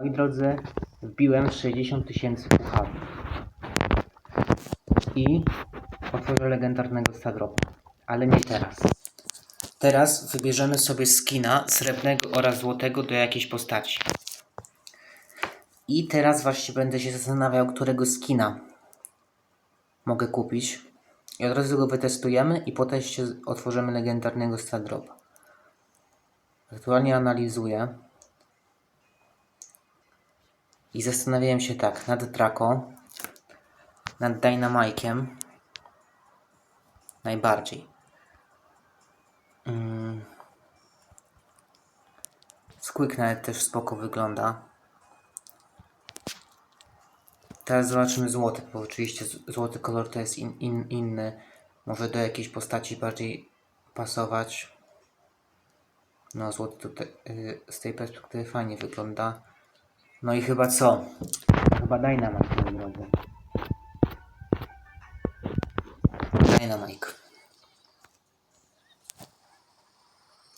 Moi drodzy, wbiłem 60 tysięcy pucharów. I otworzę legendarnego Stadropa. Ale nie teraz. Teraz wybierzemy sobie skina srebrnego oraz złotego do jakiejś postaci. I teraz właśnie będę się zastanawiał, którego skina mogę kupić. I od razu go wytestujemy i po teście otworzymy legendarnego Stardropa. Aktualnie analizuję. I zastanawiałem się tak, nad Draco, nad Dynamike'em najbardziej. Mm. Squeak nawet też spoko wygląda. Teraz zobaczymy złoty, bo oczywiście złoty kolor to jest in, in, inny. Może do jakiejś postaci bardziej pasować. No złoty tutaj y, z tej perspektywy fajnie wygląda. No i chyba co? Chyba Dynamite, moi drodzy. Dynamite.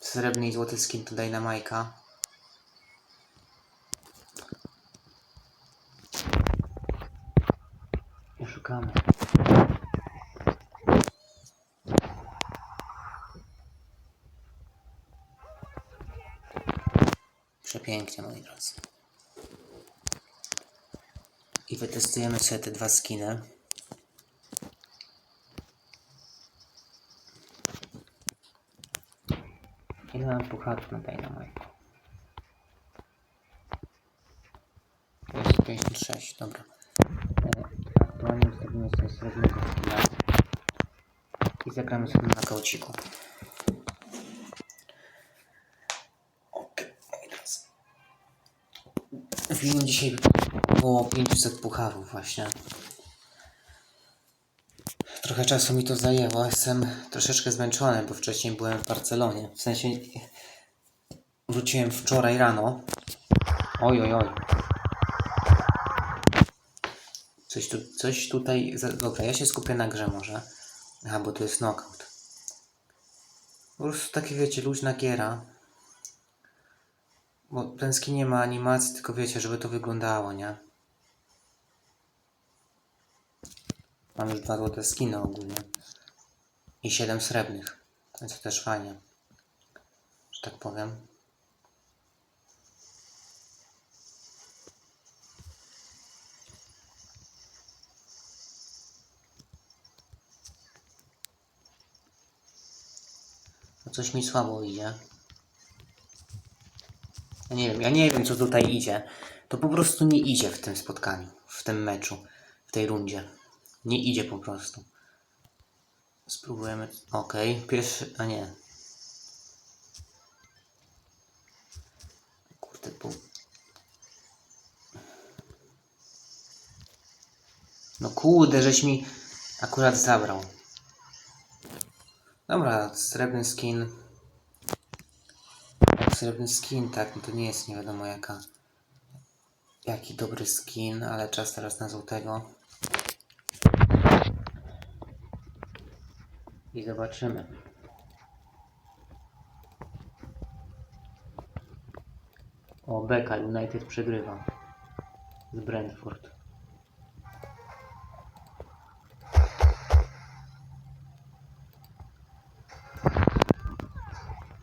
Srebrny i złoty skin to Dynamite'a. I szukamy. Przepięknie, moi drodzy. Wytestujemy sobie te dwa skiny. Ile mam pucharów na Dynamite? To jest 56, dobra. E, Aktualnie ustawimy sobie srebrnego skina. I zagramy sobie na kauciku. Okej, moi drodzy. Film dzisiaj około 500 pucharów właśnie. Trochę czasu mi to zajęło. Jestem troszeczkę zmęczony, bo wcześniej byłem w Barcelonie. W sensie wróciłem wczoraj rano. Oj, oj, oj. Coś, tu, coś tutaj. Dobra, ja się skupię na grze może. Aha, bo to jest knockout. Po prostu takie wiecie, luźna giera. Bo skin nie ma animacji, tylko wiecie, żeby to wyglądało, nie? Mam już dwa złote skiny ogólnie. I siedem srebrnych. Więc to też fajnie. Że tak powiem. No coś mi słabo idzie. Nie wiem, ja nie wiem co tutaj idzie. To po prostu nie idzie w tym spotkaniu, w tym meczu, w tej rundzie. Nie idzie po prostu. Spróbujemy. Okej, pierwszy. A nie. Kurde, bo. No kurde, żeś mi akurat zabrał. Dobra, srebrny skin. Srebrny skin, tak, no to nie jest nie wiadomo jaka. Jaki dobry skin, ale czas teraz na złotego. I zobaczymy. O, Beka United przegrywa z Brentford.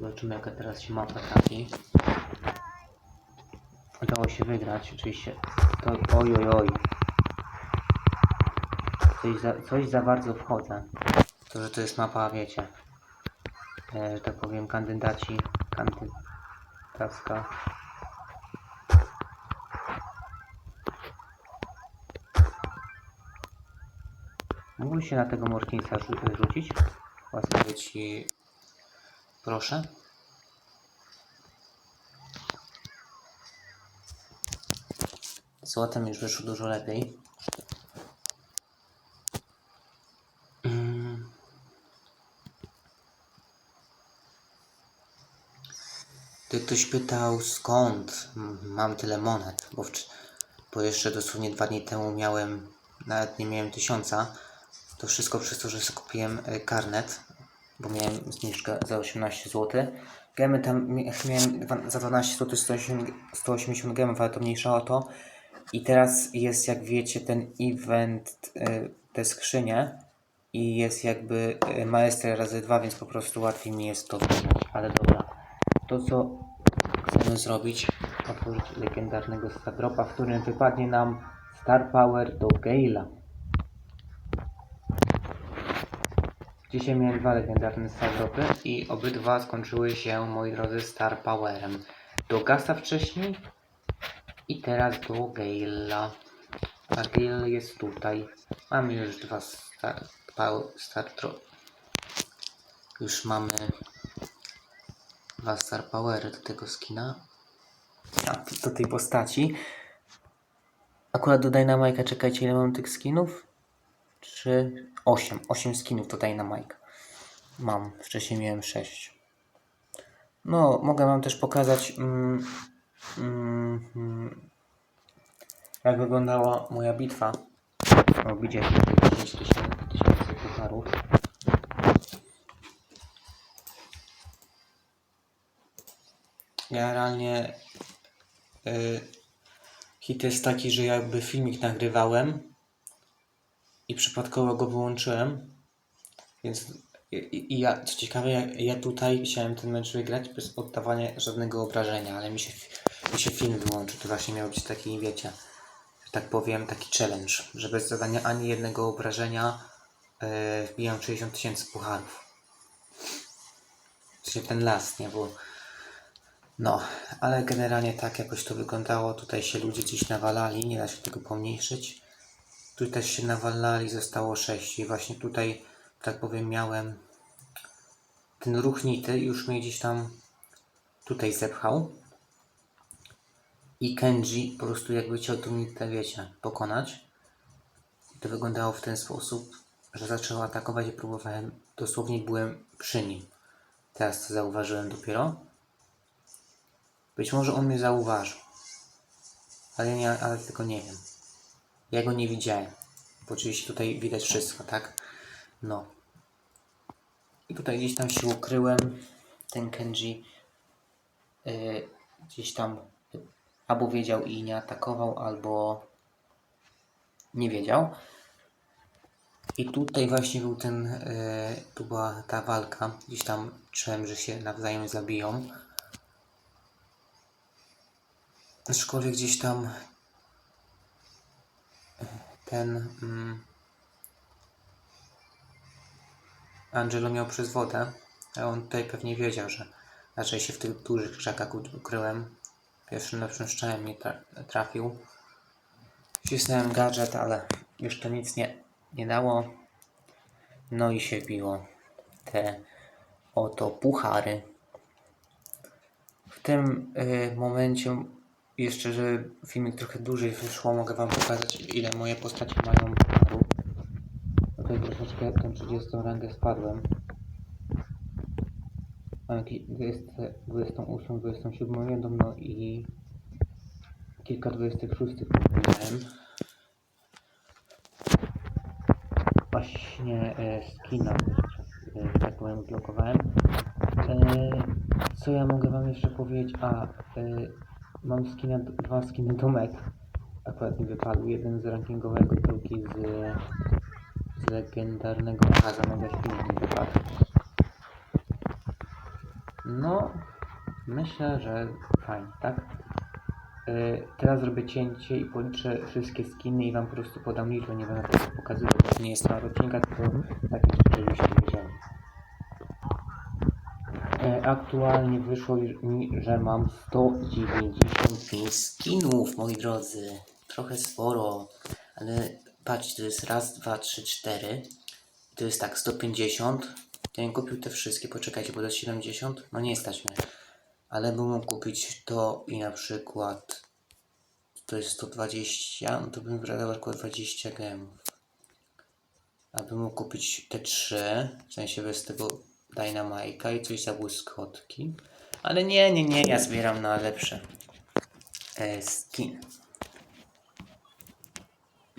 Zobaczymy jaka teraz się mapa trafi. Udało się wygrać, oczywiście. To, oj, oj, oj. Coś za, coś za bardzo wchodzę. To, że to jest mapa, wiecie. E, że tak powiem, kandydaci. Kandydacka. Mógłbyś się na tego Morkinsa rzu- rzucić? Łaskawie ci proszę. Złotem już wyszło dużo lepiej. Mm. Ty ktoś pytał skąd mam tyle monet, bo, bo jeszcze dosłownie dwa dni temu miałem, nawet nie miałem tysiąca. To wszystko przez to, że sobie kupiłem e, karnet, bo miałem zniżkę za 18 zł. Gemy tam mi- miałem za 12 zł 180, 180 gemów, ale to mniejsza o to. I teraz jest, jak wiecie, ten event, y, te skrzynie. I jest jakby y, maestry razy dwa, więc po prostu łatwiej mi jest to. Ale dobra. To co chcemy zrobić, otworzyć legendarnego Stardropa, w którym wypadnie nam Star Power do Gale'a. Dzisiaj miałem dwa legendarne Stardropy i obydwa skończyły się, moi drodzy, Star Powerem. Do Gasa wcześniej i teraz do Gale'a. A Gale jest tutaj. Mamy już dwa Star, star. Już mamy dwa Star Powery do tego skina. A, do, do tej postaci. Akurat do Dynamite'a, czekajcie, ile mam tych skinów? 3, 8. 8 skinów to Dynamite. Mam. Wcześniej miałem 6. No, mogę wam też pokazać, mm, mm, jak wyglądała moja bitwa. O, widzicie, 10 tysięcy, tysięcy pucharów. Generalnie y, hit jest taki, że jakby filmik nagrywałem i przypadkowo go wyłączyłem. Więc i, i ja, co ciekawe, ja, ja tutaj chciałem ten mecz wygrać bez oddawania żadnego obrażenia, ale mi się, mi się film wyłączył. To właśnie miał być taki, wiecie, tak powiem, taki challenge, że bez zadania ani jednego obrażenia yy, wbijam 60 tysięcy pucharów. Sensie ten las, nie? Bo no, ale generalnie tak jakoś to wyglądało. Tutaj się ludzie gdzieś nawalali, nie da się tego pomniejszyć. Tu też się nawalali, zostało 6 i właśnie tutaj, tak powiem, miałem ten ruch nity, już mnie gdzieś tam tutaj zepchał. I Kenji po prostu jakby chciał tą nitę, wiecie, pokonać. I to wyglądało w ten sposób, że zaczął atakować i próbowałem, dosłownie byłem przy nim. Teraz to zauważyłem dopiero. Być może on mnie zauważył. Ale, nie, ale tylko nie wiem. Ja go nie widziałem. Bo oczywiście tutaj widać wszystko, tak? No. I tutaj gdzieś tam się ukryłem. Ten Kenji yy, gdzieś tam albo wiedział i nie atakował, albo nie wiedział. I tutaj właśnie był ten, yy, tu była ta walka. Gdzieś tam czułem, że się nawzajem zabiją. Aczkolwiek gdzieś tam ten mm, Angelo miał przez wodę, a on tutaj pewnie wiedział, że raczej się w tych dużych krzakach ukryłem. Pierwszym lepszym strzałem mnie tra trafił. Wcisnąłem gadżet, ale już to nic nie, nie dało. No i się biło te oto puchary. W tym y, momencie, jeszcze żeby filmik trochę dłużej wyszło, mogę Wam pokazać ile moje postacie mają pucharów. Tutaj tę 30 rangę spadłem. Mam jakieś 20, 28, 27 jedną, no i kilka 26 miałem. Właśnie e, skina, e, tak powiem, blokowałem. E, co ja mogę wam jeszcze powiedzieć? A, e, mam skina, dwa skiny domek. Akurat mi wypadł. Jeden z rankingowego, drugi z, z legendarnego. Silny mi wypadł. No, myślę, że fajnie, tak? E, teraz zrobię cięcie i policzę wszystkie skiny i wam po prostu podam liczbę. Nie będę tego pokazywał, bo to nie jest temat odcinka, tylko tak jeszcze żebyście wiedzieli. E, Aktualnie wyszło mi, że mam 195 skinów, moi drodzy. Trochę sporo, ale patrzcie, to jest raz, dwa, trzy, cztery. To jest tak, 150. To ja kupił te wszystkie, poczekajcie, bo to jest 70. No nie stać mnie. Ale bym mógł kupić to i na przykład to jest 120, no to bym wydał około 20 gemów. Abym mógł kupić te trzy, w sensie bez tego Dynamite'a i coś za błyskotki. Ale nie, nie, nie, ja zbieram na lepsze e, skin.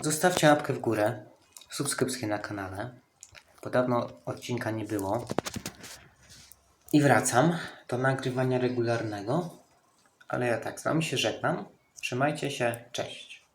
Zostawcie łapkę w górę, subskrypcję na kanale, bo dawno odcinka nie było. I wracam do nagrywania regularnego. Ale ja tak z Wami się żegnam. Trzymajcie się. Cześć.